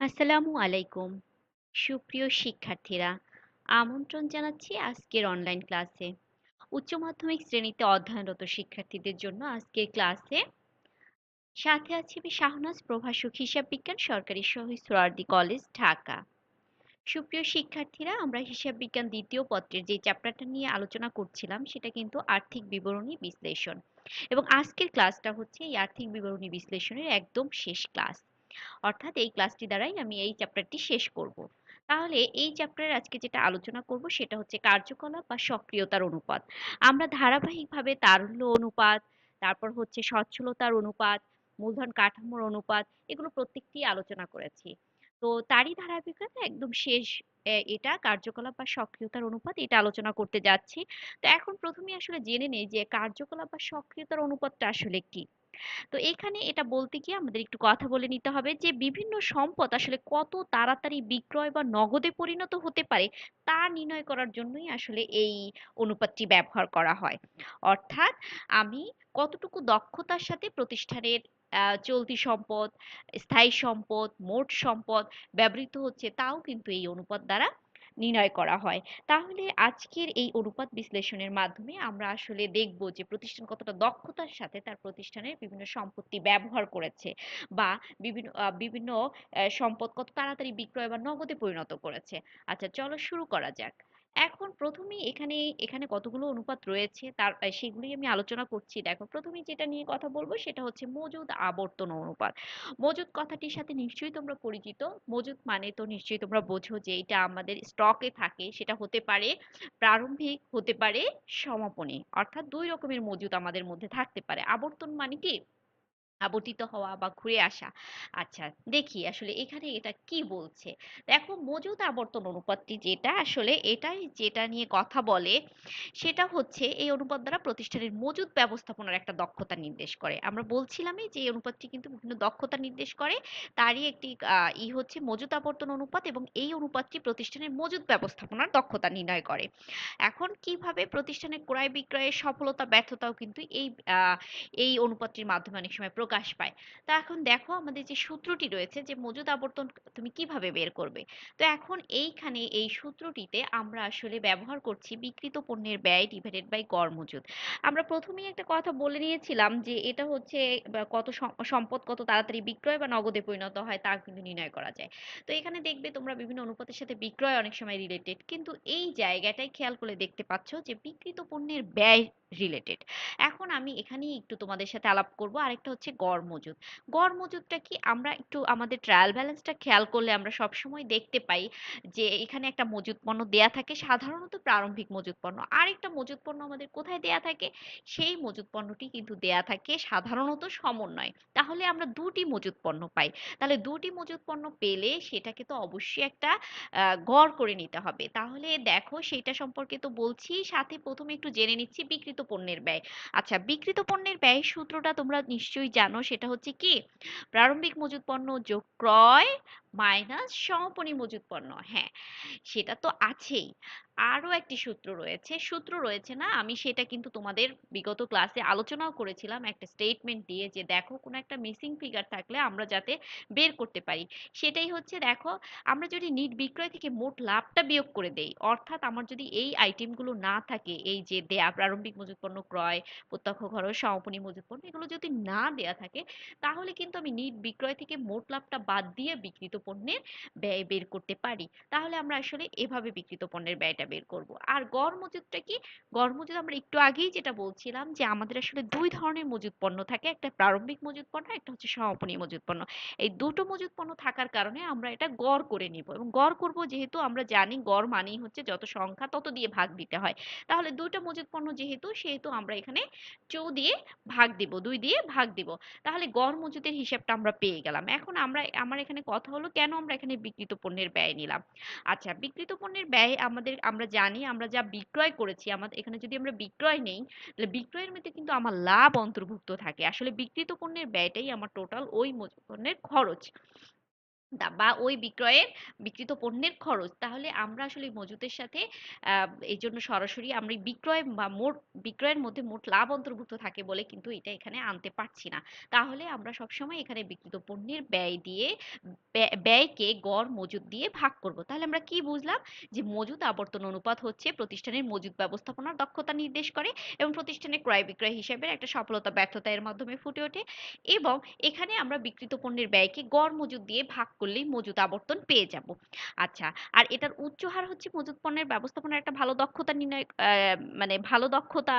আসসালামু আলাইকুম। সুপ্রিয় শিক্ষার্থীরা, আমন্ত্রণ জানাচ্ছি আজকের অনলাইন ক্লাসে উচ্চ মাধ্যমিক শ্রেণীতে অধ্যয়নরত শিক্ষার্থীদের জন্য আজকের ক্লাসে সাথে আছি আমি শাহনাজ, প্রভাষক হিসাব বিজ্ঞান, সরকারি শহীদ সোহরাওয়ার্দী কলেজ, ঢাকা। সুপ্রিয় শিক্ষার্থীরা, আমরা হিসাব বিজ্ঞান দ্বিতীয় পত্রের যে চ্যাপ্টারটা নিয়ে আলোচনা করছিলাম, সেটা কিন্তু আর্থিক বিবরণী বিশ্লেষণ। এবং আজকের ক্লাসটা হচ্ছে এই আর্থিক বিবরণী বিশ্লেষণের একদম শেষ ক্লাস অর্থাৎ এই ক্লাসটি দ্বারাই আমি এই চ্যাপ্টারটি শেষ করব। তাহলে এই চ্যাপ্টারের আজকে যেটা আলোচনা করব সেটা হচ্ছে কার্যকলাপ বা সক্রিয়তার অনুপাত। আমরা ধারাবাহিকভাবে তারল্য অনুপাত, তারপর হচ্ছে সচ্ছলতার অনুপাত, মূলধন কাঠামোর অনুপাত এগুলো প্রত্যেকটি আলোচনা করেছি। তো তারই ধারাবাহিকতা একদম শেষ এটা কার্যকলাপ বা সক্রিয়তার অনুপাত এটা আলোচনা করতে যাচ্ছি। তো এখন প্রথমে আসলে জেনে নেই যে কার্যকলাপ বা সক্রিয়তার অনুপাতটা আসলে কি? তো এখানে এটা বলতে গিয়ে আমাদের একটু কথা বলে নিতে হবে যে, বিভিন্ন সম্পদ আসলে কত তাড়াতাড়ি বিক্রয় বা নগদে পরিণত হতে পারে তা নির্ণয় করার জন্যই আসলে এই অনুপাতটি ব্যবহার করা হয়। অর্থাৎ আমি কতটুকু দক্ষতার সাথে প্রতিষ্ঠানের চলতি সম্পদ, স্থায়ী সম্পদ, মোট সম্পদ ব্যবহৃত হচ্ছে তাও কিন্তু এই অনুপাত দ্বারা নির্ণয় করা হয়। তাহলে আজকের এই অনুপাত বিশ্লেষণের মাধ্যমে আমরা আসলে দেখব যে প্রতিষ্ঠান কতটা দক্ষতার সাথে তার প্রতিষ্ঠানের বিভিন্ন সম্পত্তি ব্যবহার করেছে বা বিভিন্ন বিভিন্ন সম্পদ কত তাড়াতাড়ি বিক্রয় বা নগদে পরিণত করেছে। আচ্ছা চলো শুরু করা যাক। এখন প্রথমেই এখানে এখানে কতগুলো অনুপাত রয়েছে তার আহ, সেগুলোই আমি আলোচনা করছি। দেখো প্রথমেই যেটা নিয়ে কথা বলব সেটা হচ্ছে মজুদ আবর্তন অনুপাত। মজুদ কথাটির সাথে নিশ্চয়ই তোমরা পরিচিত। মজুদ মানে তো নিশ্চয়ই তোমরা বোঝো যে এটা আমাদের স্টকে থাকে সেটা হতে পারে প্রারম্ভিক হতে পারে সমাপনী। অর্থাৎ দুই রকমের মজুদ আমাদের মধ্যে থাকতে পারে। আবর্তন মানে কি? আবর্তিত হওয়া বা ঘুরে আসা। আচ্ছা দেখি আসলে এখানে এটা কি বলছে? দেখো মজুদ আবর্তন অনুপাতটি যেটা আসলে এটাই যেটা নিয়ে কথা বলে, সেটা হচ্ছে এই অনুপাত দ্বারা প্রতিষ্ঠানের মজুদ ব্যবস্থাপনার একটা দক্ষতা নির্দেশ করে। আমরা বলছিলামই যে এই অনুপাতটি কিন্তু বিভিন্ন দক্ষতা নির্দেশ করে, তারই একটি ই হচ্ছে মজুদ আবর্তন অনুপাত এবং এই অনুপাতটি প্রতিষ্ঠানের মজুদ ব্যবস্থাপনার দক্ষতা নির্ণয় করে। এখন কীভাবে প্রতিষ্ঠানের ক্রয় বিক্রয়ের সফলতা, ব্যর্থতাও কিন্তু এই এই অনুপাতটির মাধ্যমে অনেক সময় প্রকাশ পায়। তো এখন দেখো আমাদের যে সূত্রটি রয়েছে যে মজুদ আবর্তন তুমি কীভাবে বের করবে? তো এখন এইখানে এই সূত্রটিতে আমরা আসলে ব্যবহার করছি বিক্রিত পণ্যের ব্যয় ডিভাইডেড বাই গড় মজুদ। আমরা প্রথমেই একটা কথা বলে নিয়েছিলাম যে এটা হচ্ছে কত সম্পদ কত তাড়াতাড়ি বিক্রয় বা নগদে পরিণত হয় তা কিন্তু নির্ণয় করা যায়। তো এখানে দেখবে তোমরা বিভিন্ন অনুপাতের সাথে বিক্রয় অনেক সময় রিলেটেড কিন্তু এই জায়গাটাই খেয়াল করে দেখতে পাচ্ছ যে বিক্রিত পণ্যের ব্যয় রিলেটেড এখন আমি এখানেই একটু তোমাদের সাথে আলাপ করব। আরেকটা হচ্ছে গড় মজুদ গড় মজুদটা কি আমরা একটু আমাদের ট্রায়াল ব্যালেন্সটা খেয়াল করলে আমরা সব সময় দেখতে পাই যে এখানে একটা মজুদ পণ্য দেয়া থাকে, সাধারণত প্রারম্ভিক মজুদ পণ্য। আরেকটা মজুদ পণ্য আমাদের কোথায় দেয়া থাকে? সেই মজুদ পণ্যটি কিন্তু দেয়া থাকে সাধারণত সমন্বয়। তাহলে আমরা দুটি মজুদ পণ্য পাই। তাহলে দুটি মজুদ পণ্য পেলে সেটাকে তো অবশ্যই একটা গড় করে নিতে হবে। তাহলে দেখো সেটা সম্পর্কে তো বলছি। সাথে প্রথমে একটু জেনে নিচ্ছি। বিক্রিত পণ্যের ব্যয়। আচ্ছা বিক্রিত পণ্যের ব্যয় সূত্রটা তোমরা নিশ্চয়ই জানো, সেটা হচ্ছে কি? প্রারম্ভিক মজুত পণ্য যোগ ক্রয় মাইনাস সমাপনী মজুত পণ্য হ্যাঁ সেটা তো আছেই। আরও একটি সূত্র রয়েছে সূত্র রয়েছে না, আমি সেটা কিন্তু তোমাদের বিগত ক্লাসে আলোচনাও করেছিলাম, একটা স্টেটমেন্ট দিয়ে যে দেখো, কোনো একটা মিসিং ফিগার থাকলে আমরা যাতে বের করতে পারি। সেটাই হচ্ছে, দেখো, আমরা যদি নিট বিক্রয় থেকে মোট লাভটা বিয়োগ করে দেই, অর্থাৎ আমার যদি এই আইটেমগুলো না থাকে, এই যে দেয়া, প্রারম্ভিক মজুত পণ্য ক্রয়, প্রত্যক্ষ খরচ সমাপনী মজুত পণ্য এগুলো যদি না দেয়া থাকে, তাহলে কিন্তু আমি নিট বিক্রয় থেকে মোট লাভটা বাদ দিয়ে বিক্রিত পণ্যের ব্যয় বের করতে পারি। তাহলে আমরা আসলে এভাবে বিক্রিত পণ্যের ব্যয়টা বের করব। আর গড় মজুদটা কি? গড় মজুত আমরা একটু আগেই যেটা বলছিলাম যে, আমাদের আসলে দুই ধরনের মজুত পণ্য থাকে। একটা প্রারম্ভিক মজুত পণ্য একটা হচ্ছে সমাপনী মজুত পণ্য এই দুটো মজুত পণ্য থাকার কারণে আমরা এটা গড় করে নিব এবং গড় করব যেহেতু আমরা জানি গড় মানেই হচ্ছে যত সংখ্যা তত দিয়ে ভাগ দিতে হয়। তাহলে দুটো মজুত পণ্য যেহেতু সেহেতু আমরা এখানে চৌ দিয়ে ভাগ দিব, দুই দিয়ে ভাগ দিব। তাহলে গড় মজুদের হিসাবটা আমরা পেয়ে গেলাম। এখন আমরা, আমার এখানে কথা হলো কেন আমরা এখানে বিক্রিত পণ্যের ব্যয় নিলাম? আচ্ছা বিক্রিত পণ্যের ব্যয় আমাদের, আমরা জানি, আমরা যা বিক্রয় করেছি আমাদের এখানে যদি আমরা বিক্রয় নেই, তাহলে বিক্রয়ের মধ্যে কিন্তু আমার লাভ অন্তর্ভুক্ত থাকে। আসলে বিক্রিত পণ্যের ব্যয়টাই আমার টোটাল ওই পণ্যের খরচ। বা ওই বিক্রয়ের, বিক্রিত পণ্যের খরচ। তাহলে আমরা আসলে মজুতের সাথে এই জন্য সরাসরি আমরা বিক্রয় বা মোট, বিক্রয়ের মধ্যে মোট লাভ অন্তর্ভুক্ত থাকে বলে কিন্তু এটা এখানে আনতে পারছি না। তাহলে আমরা সবসময় এখানে বিক্রিত পণ্যের ব্যয় দিয়ে ব্য ব্যয়কে গড়, মজুত দিয়ে ভাগ করব। তাহলে আমরা কি বুঝলাম? যে মজুত আবর্তন অনুপাত হচ্ছে প্রতিষ্ঠানের মজুত ব্যবস্থাপনার দক্ষতা নির্দেশ করে এবং প্রতিষ্ঠানের ক্রয়-বিক্রয় হিসাবের একটা সফলতা ব্যর্থতা এর মাধ্যমে ফুটে ওঠে এবং এখানে আমরা বিক্রিত পণ্যের ব্যয়কে গড়, মজুত দিয়ে ভাগ করলেই মজুত আবর্তন পেয়ে যাব। আচ্ছা, আর এটার উচ্চ হার হচ্ছে মজুত পণ্যের ব্যবস্থাপনার একটা ভালো দক্ষতা নির্ণয় মানে ভালো দক্ষতা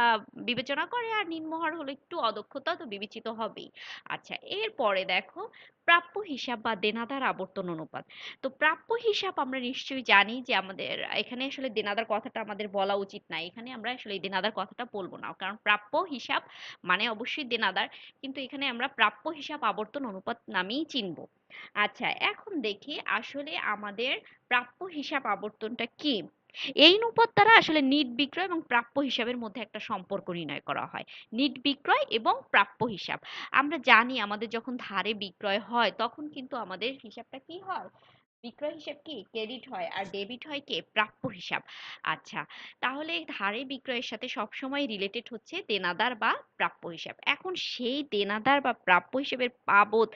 বিবেচনা করে আর নিম্ন হার হলো একটু অদক্ষতা তো বিবেচিত হবেই। আচ্ছা, এরপরে দেখো প্রাপ্য হিসাব বা দেনাদার আবর্তন অনুপাত। তো প্রাপ্য হিসাব আমরা নিশ্চয়ই জানি যে আমাদের এখানে আসলে দেনাদার কথাটা আমাদের বলা উচিত না। এখানে আমরা আসলে দেনাদার কথাটা বলব না। কারণ প্রাপ্য হিসাব মানে অবশ্যই দেনাদার। কিন্তু এখানে আমরা প্রাপ্য হিসাব আবর্তন অনুপাত নামেই চিনব। আচ্ছা, এখন দেখি আসলে আমাদের প্রাপ্য হিসাব আবর্তনটা কি? এই অনুপাত দ্বারা আসলে নিট বিক্রয় এবং প্রাপ্য হিসাবের মধ্যে একটা সম্পর্ক নির্ণয় করা হয়। নিট বিক্রয় এবং প্রাপ্য হিসাব। আমরা জানি আমাদের যখন ধারে বিক্রয় হয় তখন কিন্তু আমাদের হিসাবটা কি হয়? বিক্রয় হিসাব কি? ক্রেডিট হয় আর ডেবিট হয় কি? প্রাপ্য হিসাব। আচ্ছা তাহলে ধারে বিক্রয়ের সাথে সবসময় রিলেটেড হচ্ছে দেনাদার বা প্রাপ্য হিসাব। এখন সেই দেনাদার বা প্রাপ্য হিসেবের বাবদ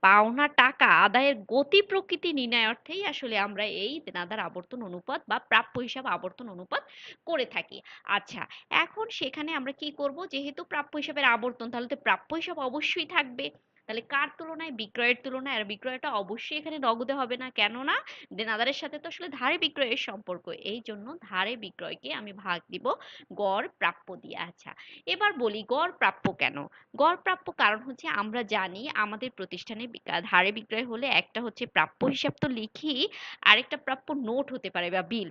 পাওনা টাকা আদায়ের গতি প্রকৃতি নির্ণয়ার্থেই আসলে আমরা এই দেনাদার আবর্তন অনুপাত বা প্রাপ্য হিসাব আবর্তন অনুপাত করে থাকি। আচ্ছা এখন সেখানে আমরা কি করব? যেহেতু প্রাপ্য হিসাবের আবর্তন, তাহলে তো প্রাপ্য হিসাব অবশ্যই থাকবে। তাহলে কার তুলনায়? বিক্রয়ের তুলনায়। আর বিক্রয়টা অবশ্যই এখানে নগদে হবে না। কেননা দেনাদারের সাথে তো আসলে ধারে বিক্রয়ের সম্পর্ক। এই জন্য ধারে বিক্রয়কে আমি ভাগ দিব গড় প্রাপ্য দিয়ে। আচ্ছা এবার বলি গড় প্রাপ্য কেন? গড় প্রাপ্য কারণ হচ্ছে আমরা জানি আমাদের প্রতিষ্ঠানে ধারে বিক্রয় হলে একটা হচ্ছে প্রাপ্য হিসাব তো লিখি, আরেকটা প্রাপ্য নোট হতে পারে বা বিল।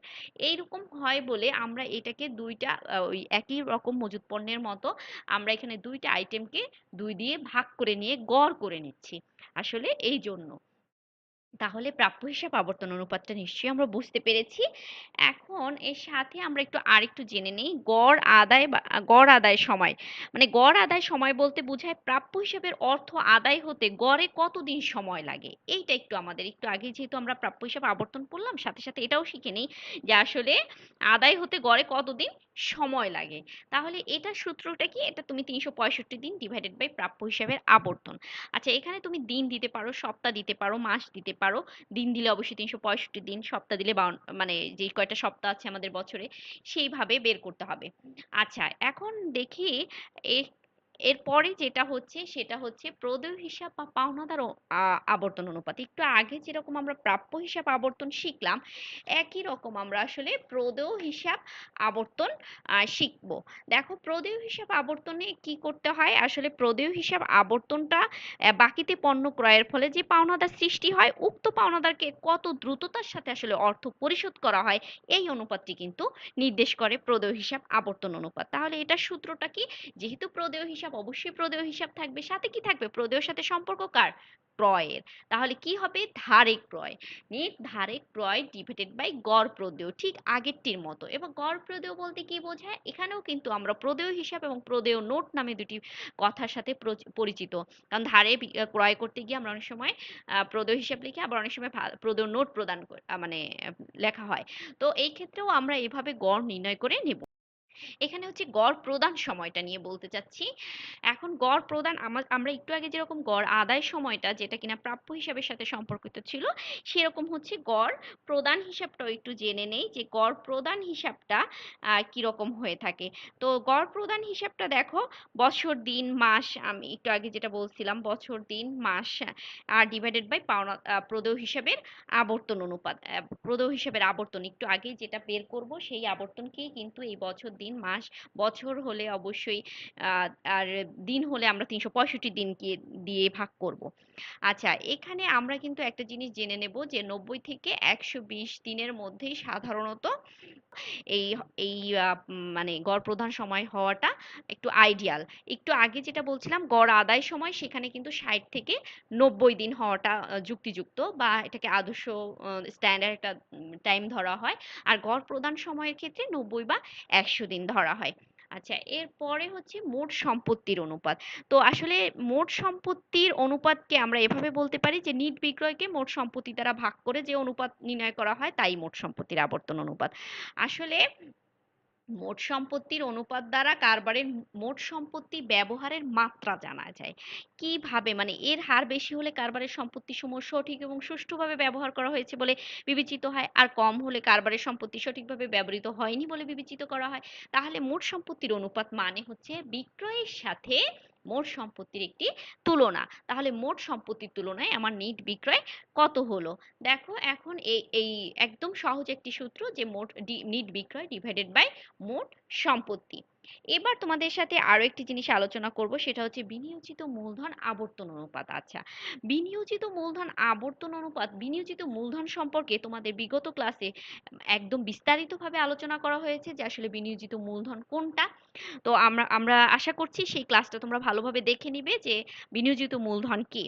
এইরকম হয় বলে আমরা এটাকে দুইটা ওই একই রকম মজুত পণ্যের মতো আমরা এখানে দুইটা আইটেমকে দুই দিয়ে ভাগ করে নিয়ে গড় করে নিচ্ছি। আসলে এই জন্য তাহলে প্রাপ্য হিসাব আবর্তন অনুপাতটা নিশ্চয়ই আমরা বুঝতে পেরেছি। এখন এর সাথে আমরা একটু আরেকটু জেনে নেই গড় আদায় বা গড় আদায় সময়। মানে গড় আদায় সময় বলতে বোঝায় প্রাপ্য হিসাবের অর্থ আদায় হতে গড়ে কতদিন সময় লাগে? এইটা একটু আমাদের একটু আগে যেহেতু আমরা প্রাপ্য হিসাব আবর্তন পড়লাম সাথে, সাথে এটাও শিখে নেই যে আসলে আদায় হতে গড়ে কতদিন সময় লাগে। তাহলে এটার সূত্রটা কি? এটা তুমি ৩৬৫ দিন ডিভাইডেড বাই প্রাপ্য হিসাবের আবর্তন। আচ্ছা এখানে তুমি দিন দিতে পারো, সপ্তাহ দিতে পারো, মাস দিতে পারো। দিন দিলে অবশ্যই ৩৬৫ দিন, সপ্তাহ দিলে বাউন মানে যে কয়টা সপ্তাহ আছে আমাদের বছরে সেইভাবে বের করতে হবে। আচ্ছা এখন দেখি এরপরে যেটা হচ্ছে সেটা হচ্ছে প্রদেয় হিসাব বা পাওনাদার আবর্তন অনুপাত। একটু আগে যেরকম আমরা প্রাপ্য হিসাব আবর্তন শিখলাম, একই রকম আমরা আসলে প্রদেয় হিসাব আবর্তন শিখব। দেখো প্রদেয় হিসাব আবর্তনে কি করতে হয়? আসলে প্রদেয় হিসাব আবর্তনটা বাকিতে পণ্য ক্রয়ের ফলে যে পাওনাদার সৃষ্টি হয়, উক্ত পাওনাদারকে কত দ্রুততার সাথে আসলে অর্থ পরিশোধ করা হয়, এই অনুপাতটি কিন্তু নির্দেশ করে প্রদেয় হিসাব আবর্তন অনুপাত। তাহলে এটার সূত্রটা কি? যেহেতু প্রদেয় হিসাব অবশ্যই প্রদেয় হিসাব থাকবে, সাথে কি থাকবে? প্রদেয়ের সাথে সম্পর্ক কার? ক্রয়ের। তাহলে কি হবে? ধারে ক্রয়। নেট ধারে ক্রয় ডিভাইডেড বাই গড় প্রদেয়। ঠিক আগেরটির মতো। এবং গড় প্রদেয় বলতে কি বোঝায়? এখানেও কিন্তু আমরা প্রদেয় হিসাব এবং প্রদেয় নোট নামে দুটি কথার সাথে প্রচ পরিচিত। কারণ ধারে ক্রয় করতে গিয়ে আমরা অনেক সময় প্রদেয় হিসাব লিখি আবার অনেক সময় প্রদেয় নোট প্রদান মানে লেখা হয়। তো এই ক্ষেত্রেও আমরা এভাবে গড় নির্ণয় করে নেব। এখানে হচ্ছে গড় প্রদান সময়টা নিয়ে বলতে চাচ্ছি। এখন গড় প্রদান আমা আমরা একটু আগে যেরকম গড় আদায় সময়টা যেটা কিনা প্রাপ্য হিসাবের সাথে সম্পর্কিত ছিল, সেরকম হচ্ছে গড় প্রদান হিসাবটাও একটু জেনে নেই যে গড় প্রদান হিসাবটা কীরকম হয়ে থাকে। তো গড় প্রদান হিসাবটা দেখো বছর, দিন, মাস আমি একটু আগে যেটা বলছিলাম বছর, দিন, মাস আর ডিভাইডেড বাই পাওনা প্রদেয় হিসাবের আবর্তন অনুপাত। প্রদেয় হিসাবের আবর্তন একটু আগে যেটা বের করব সেই আবর্তনকেই কিন্তু এই বছর, দিন, মাস, বছর হলে অবশ্যই আর দিন হলে আমরা ৩৬৫ দিনকে দিয়ে ভাগ করব। আচ্ছা এখানে আমরা কিন্তু একটা জিনিস জেনে নেব যে ৯০ থেকে ১২০ দিনের মধ্যেই সাধারণত এই এই মানে গড় প্রধান সময় হওয়াটা একটু আইডিয়াল। একটু আগে যেটা বলছিলাম, গড় আদায় সময়, সেখানে কিন্তু ৬০ থেকে ৯০ দিন হওয়াটা যুক্তিযুক্ত বা এটাকে আদর্শ স্ট্যান্ডার্ড একটা টাইম ধরা হয়। আর গড় প্রদান সময়ের ক্ষেত্রে ৯০ বা ১০০ দিন ধরা হয়। আচ্ছা এরপরে হচ্ছে মোট সম্পত্তির অনুপাত। তো আসলে মোট সম্পত্তির অনুপাতকে আমরা এভাবে বলতে পারি যে, নিট বিক্রয়কে মোট সম্পত্তি দ্বারা ভাগ করে যে অনুপাত নির্ণয় করা হয়, তাই মোট সম্পত্তির আবর্তন অনুপাত। আসলে মোট সম্পত্তির অনুপাত দ্বারা কারবারের মোট সম্পত্তি ব্যবহারের মাত্রা জানা যায়। কীভাবে? মানে এর হার বেশি হলে কারবারের সম্পত্তি সমূহ সঠিক এবং সুষ্ঠুভাবে ব্যবহার করা হয়েছে বলে বিবেচিত হয়? আর কম হলে কারবারের সম্পত্তি সঠিকভাবে ব্যবহৃত হয়নি বলে বিবেচিত করা হয়? তাহলে মোট সম্পত্তির অনুপাত মানে হচ্ছে বিক্রয়ের সাথে মোট সম্পত্তির একটি তুলনা। তাহলে মোট সম্পত্তির তুলনায় আমার নিট বিক্রয় কত হলো? দেখো, এখন এই এই একদম সহজ একটি সূত্র যে মোট নিট বিক্রয় ডিভাইডেড বাই মোট সম্পত্তি। এবার তোমাদের সাথে আরও একটি জিনিস আলোচনা করব, সেটা হচ্ছে বিনিয়োজিত মূলধন আবর্তন অনুপাত। আচ্ছা বিনিয়োজিত মূলধন আবর্তন অনুপাত, বিনিয়োজিত মূলধন সম্পর্কে তোমাদের বিগত ক্লাসে একদম বিস্তারিতভাবে আলোচনা করা হয়েছে যে আসলে বিনিয়োজিত মূলধন কোনটা। তো আমরা আমরা আশা করছি সেই ক্লাসটা তোমরা ভালোভাবে দেখে নিবে যে বিনিয়োজিত মূলধন কি।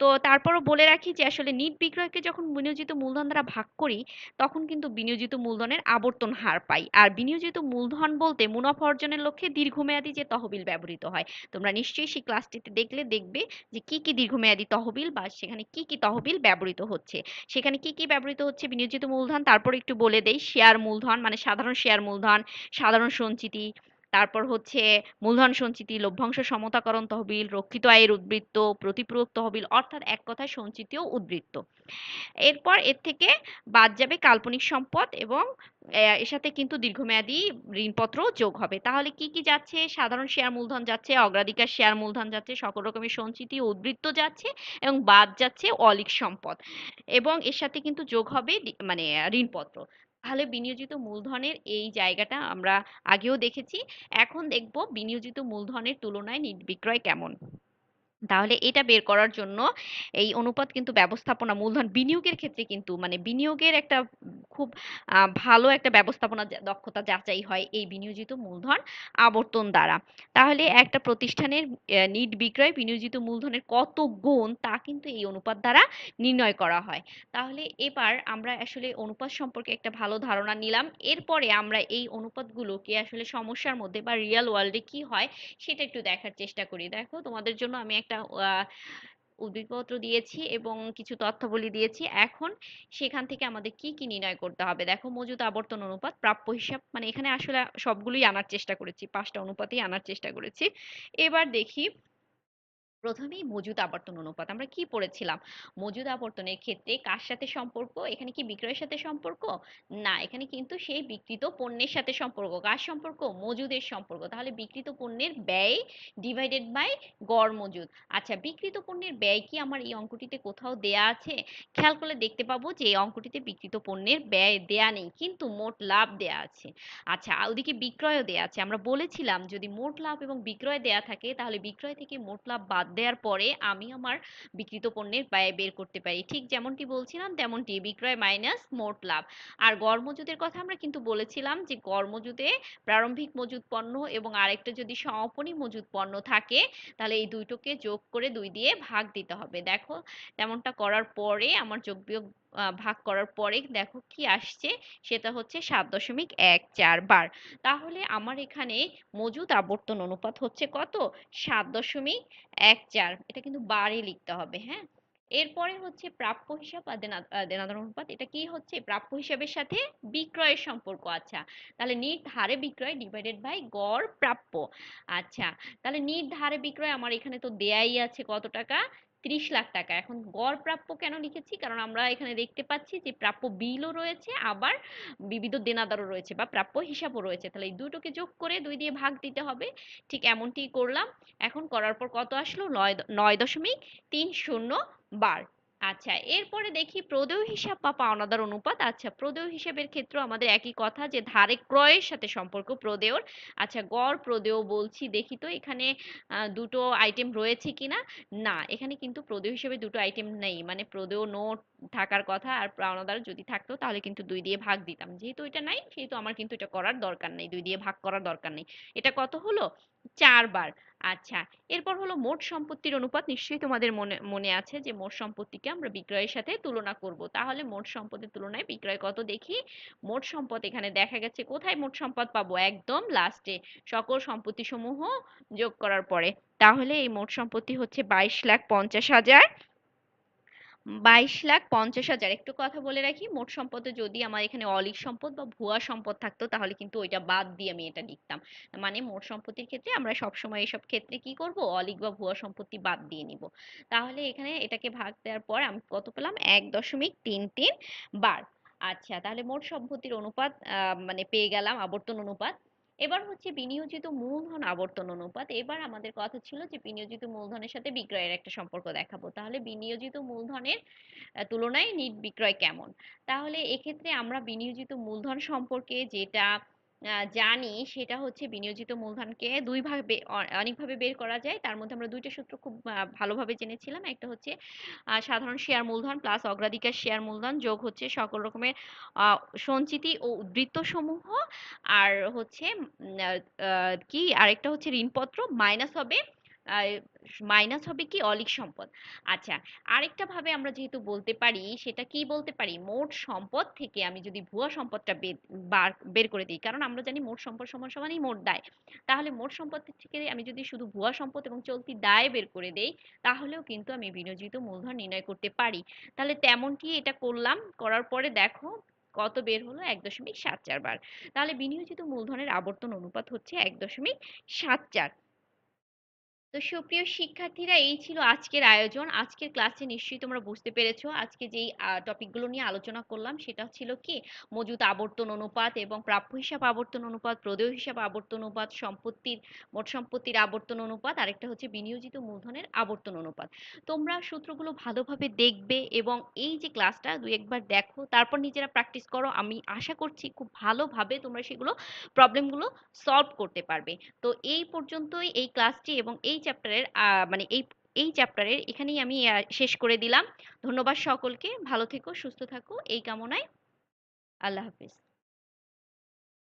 তো তারপরও বলে রাখি যে আসলে নিট বিক্রয়কে যখন বিনিয়োজিত মূলধন দ্বারা ভাগ করি, তখন কিন্তু বিনিয়োজিত মূলধনের আবর্তন হার পাই। আর বিনিয়োজিত মূলধন বলতে মুনাফা অর্জনের লক্ষ্যে দীর্ঘমেয়াদী যে তহবিল ব্যবহৃত হয়। তোমরা নিশ্চয়ই সেই ক্লাসটিতে দেখলে দেখবে যে কি কি দীর্ঘমেয়াদী তহবিল বা সেখানে কি কি তহবিল ব্যবহৃত হচ্ছে। সেখানে কি কি ব্যবহৃত হচ্ছে বিনিয়োজিত মূলধন? তারপর একটু বলে দেই শেয়ার মূলধন মানে সাধারণ শেয়ার মূলধন, সাধারণ সঞ্চিতি তারপর হচ্ছে মূলধন সঞ্চিতি, লভ্যাংশ সমতাকরণ তহবিল, রক্ষিত আয়ের উদ্বৃত্ত প্রতিপূরক তহবিল, অর্থাৎ এক কথায় সঞ্চিতি ও উদ্বৃত্ত। এরপর এর থেকে বাদ যাবে কাল্পনিক সম্পদ এবং এর সাথে কিন্তু দীর্ঘমেয়াদী ঋণপত্র যোগ হবে। তাহলে কি কি যাচ্ছে? সাধারণ শেয়ার মূলধন যাচ্ছে, অগ্রাধিকার শেয়ার মূলধন যাচ্ছে, সকল রকমের সঞ্চিতি উদ্বৃত্ত যাচ্ছে এবং বাদ যাচ্ছে অলিক সম্পদ। এবং এর সাথে কিন্তু যোগ হবে মানে ঋণপত্র। তাহলে বিনিয়োজিত মূলধনের এই জায়গাটা আমরা আগেও দেখেছি। এখন দেখব বিনিয়োজিত মূলধনের তুলনায় বিক্রয় কেমন। তাহলে এটা বের করার জন্য এই অনুপাত কিন্তু ব্যবস্থাপনা মূলধন বিনিয়োগের ক্ষেত্রে কিন্তু মানে বিনিয়োগের একটা খুব ভালো একটা ব্যবস্থাপনা দক্ষতা যাচাই হয় এই বিনিয়োজিত মূলধন আবর্তন দ্বারা। তাহলে একটা প্রতিষ্ঠানের নিট বিক্রয় বিনিয়োজিত মূলধনের কত গুণ তা কিন্তু এই অনুপাত দ্বারা নির্ণয় করা হয়। তাহলে এবার আমরা আসলে অনুপাত সম্পর্কে একটা ভালো ধারণা নিলাম। এরপরে আমরা এই অনুপাতগুলোকে আসলে সমস্যার মধ্যে বা রিয়েল ওয়ার্ল্ডে কি হয় সেটা একটু দেখার চেষ্টা করি। দেখো তোমাদের জন্য আমি একটা উদ্ভিদপত্র দিয়েছি এবং কিছু তথ্যাবলী দিয়েছি। এখন সেখান থেকে আমাদের কি কি নির্ণয় করতে হবে? দেখো মজুদ আবর্তন অনুপাত, প্রাপ্য হিসাব মানে এখানে আসলে সবগুলোই আনার চেষ্টা করেছি, পাঁচটা অনুপাতেই আনার চেষ্টা করেছি। এবার দেখি প্রথমেই মজুদ আবর্তন অনুপাত। আমরা কি পড়েছিলাম? মজুদ আবর্তনের ক্ষেত্রে কার সাথে সম্পর্ক? এখানে কি বিক্রয়ের সাথে সম্পর্ক? না, এখানে কিন্তু সেই বিক্রিত পণ্যের সাথে সম্পর্ক। কার সম্পর্ক? মজুদের সম্পর্ক। তাহলে বিকৃত পণ্যের ব্যয় ডিভাইডেড বাই গড় মজুদ। আচ্ছা বিকৃত পণ্যের ব্যয় কি আমার এই অঙ্কটিতে কোথাও দেয়া আছে? খেয়াল করলে দেখতে পাবো যে এই অঙ্কটিতে বিকৃত পণ্যের ব্যয় দেয়া নেই, কিন্তু মোট লাভ দেয়া আছে। আচ্ছা ওদিকে বিক্রয়ও দেয়া আছে। আমরা বলেছিলাম যদি মোট লাভ এবং বিক্রয় দেয়া থাকে, তাহলে বিক্রয় থেকে মোট লাভ বাদ দেওয়ার পরে আমি আমার বিক্রিত পণ্যের ব্যয় বের করতে পারি। ঠিক যেমনটি বলছিলাম, তেমনটি বিক্রয় মাইনাস মোট লাভ। আর গড় কথা আমরা কিন্তু বলেছিলাম যে গড় প্রারম্ভিক মজুদ পণ্য এবং আরেকটা যদি সমাপনী মজুদ পণ্য থাকে, তাহলে এই দুইটোকে যোগ করে দুই দিয়ে ভাগ দিতে হবে। দেখো, তেমনটা করার পরে, আমার যোগ বিয়োগ ভাগ করার পরে দেখো কি আসছে, সেটা হচ্ছে সাত দশমিক এক চার বার। তাহলে আমার এখানে মজুদ আবর্তন অনুপাত হচ্ছে কত? সাত দশমিক এক চার, এটা কিন্তু বারে লিখতে হবে হ্যাঁ? এরপরে হচ্ছে প্রাপ্য হিসাব আর দেনাদার অনুপাত, এটা কি হচ্ছে? প্রাপ্য হিসাবের সাথে বিক্রয়ের সম্পর্ক আচ্ছা। তাহলে নিট হারে বিক্রয় ডিভাইডেড বাই গড় প্রাপ্য আচ্ছা। তাহলে নিট হারে বিক্রয় আমার এখানে তো দেয়াই আছে কত টাকা? ত্রিশ লাখ টাকা। এখন গড় প্রাপ্য কেন লিখেছি? কারণ আমরা এখানে দেখতে পাচ্ছি যে প্রাপ্য বিলও রয়েছে, আবার বিবিধ দেনাদারও রয়েছে বা প্রাপ্য হিসাবও রয়েছে। তাহলে এই দুটোকে যোগ করে দুই দিয়ে ভাগ দিতে হবে। ঠিক এমনটি করলাম। এখন করার পর কত আসলো? নয় নয় দশমিক তিন শূন্য বার। আচ্ছা এরপরে দেখি প্রদেয় হিসাব বা পাওনাদার অনুপাত। আচ্ছা প্রদেয় হিসাবের ক্ষেত্রে আমাদের একই কথা যে ধারে ক্রয়ের সাথে সম্পর্ক প্রদেয়র। আচ্ছা গড় প্রদেয় বলছি, দেখি তো এখানে দুটো আইটেম রয়েছে কিনা? না, এখানে কিন্তু প্রদেয় হিসেবে দুটো আইটেম নেই। মানে প্রদেয় নোট থাকার কথা আর পাওনাদার যদি থাকতো তাহলে কিন্তু দুই দিয়ে ভাগ দিতাম। যেহেতু এটা নাই, সেহেতু আমার কিন্তু এটা করার দরকার নেই, দুই দিয়ে ভাগ করার দরকার নেই। এটা কত হলো? চারবার আচ্ছা এরপর হলো মোট সম্পত্তির অনুপাত নিশ্চয়ই তোমাদের মনে মনে আছে যে মোট সম্পত্তিকে আমরা বিক্রয়ের সাথে তুলনা করব। তাহলে মোট সম্পদের তুলনায় বিক্রয় কত দেখি? মোট সম্পদ এখানে দেখা গেছে কোথায় মোট সম্পদ পাবো? একদম লাস্টে সকল সম্পত্তি সমূহ যোগ করার পরে। তাহলে এই মোট সম্পত্তি হচ্ছে বাইশ লাখ পঞ্চাশ হাজার। বাইশ লাখ পঞ্চাশ হাজার। একটু কথা বলে রাখি, মোট সম্পদে যদি আমার এখানে অলিক সম্পদ বা ভুয়া সম্পদ থাকতো, তাহলে কিন্তু ওইটা বাদ দিয়ে আমি এটা লিখতাম। মানে মোট সম্পত্তির ক্ষেত্রে আমরা সবসময় এসব ক্ষেত্রে কি করব, অলিক বা ভুয়া সম্পত্তি বাদ দিয়ে নিব। তাহলে এখানে এটাকে ভাগ দেওয়ার পর আমি কত পেলাম? এক দশমিক তিন তিন বার। আচ্ছা তাহলে মোট সম্পত্তির অনুপাত মানে পেয়ে গেলাম, আবর্তন অনুপাত। এবার হচ্ছে বিনিয়োজিত মূলধন আবর্তন অনুপাত। এবার আমাদের কথা ছিল যে বিনিয়োজিত মূলধনের সাথে বিক্রয়ের একটা সম্পর্ক দেখাবো। তাহলে বিনিয়োজিত মূলধনের তুলনায় নিট বিক্রয় কেমন? তাহলে এক্ষেত্রে আমরা বিনিয়োজিত মূলধন সম্পর্কে যেটা জানি সেটা হচ্ছে বিনিয়োজিত মূলধনকে দুই ভাবে অনেকভাবে বের করা যায়। তার মধ্যে আমরা দুইটা সূত্র খুব ভালোভাবে জেনেছিলাম। একটা হচ্ছে সাধারণ শেয়ার মূলধন প্লাস অগ্রাধিকার শেয়ার মূলধন যোগ হচ্ছে সকল রকমের সঞ্চিতি ও উদ্বৃত্ত সমূহ আর হচ্ছে কি? আরেকটা হচ্ছে ঋণপত্র মাইনাস হবে মাইনাস হবে কি অলিক সম্পদ। আচ্ছা আরেকটা ভাবে আমরা যেহেতু বলতে পারি, সেটা কি বলতে পারি? মোট সম্পদ থেকে আমি যদি ভুয়া সম্পদটা বের করে দিই, কারণ আমরা জানি মোট সম্পদ সমান সমানই মোট দায়। তাহলে মোট সম্পদ থেকে আমি যদি শুধু ভুয়া সম্পদ এবং চলতি দায় বের করে দেই, তাহলেও কিন্তু আমি বিনিয়োজিত মূলধন নির্ণয় করতে পারি। তাহলে তেমনটি এটা করলাম, করার পরে দেখো কত বের হলো? এক দশমিক সাত চার বার। তাহলে বিনিয়োজিত মূলধনের আবর্তন অনুপাত হচ্ছে এক দশমিক সাত চার। তো সুপ্রিয় শিক্ষার্থীরা, এই ছিল আজকের আয়োজন। আজকের ক্লাসে নিশ্চয়ই তোমরা বুঝতে পেরেছ। আজকে যেই টপিকগুলো নিয়ে আলোচনা করলাম, সেটা ছিল কি? মজুত আবর্তন অনুপাত এবং প্রাপ্য হিসাব আবর্তন অনুপাত, প্রদেয় হিসাব আবর্তন অনুপাত, সম্পত্তির, মোট সম্পত্তির আবর্তন অনুপাত, আরেকটা হচ্ছে বিনিয়োজিত মূলধনের আবর্তন অনুপাত। তোমরা সূত্রগুলো ভালোভাবে দেখবে এবং এই যে ক্লাসটা দুই একবার দেখো, তারপর নিজেরা প্র্যাকটিস করো। আমি আশা করছি খুব ভালোভাবে তোমরা সেগুলো প্রবলেমগুলো সলভ করতে পারবে। তো এই পর্যন্তই এই ক্লাসটি এবং এই চ্যাপ্টারের মানে এই এই চ্যাপ্টারের এখানেই আমি শেষ করে দিলাম। ধন্যবাদ সকলকে। ভালো থেকো, সুস্থ থাকো। এই কামনায় আল্লাহ হাফিজ।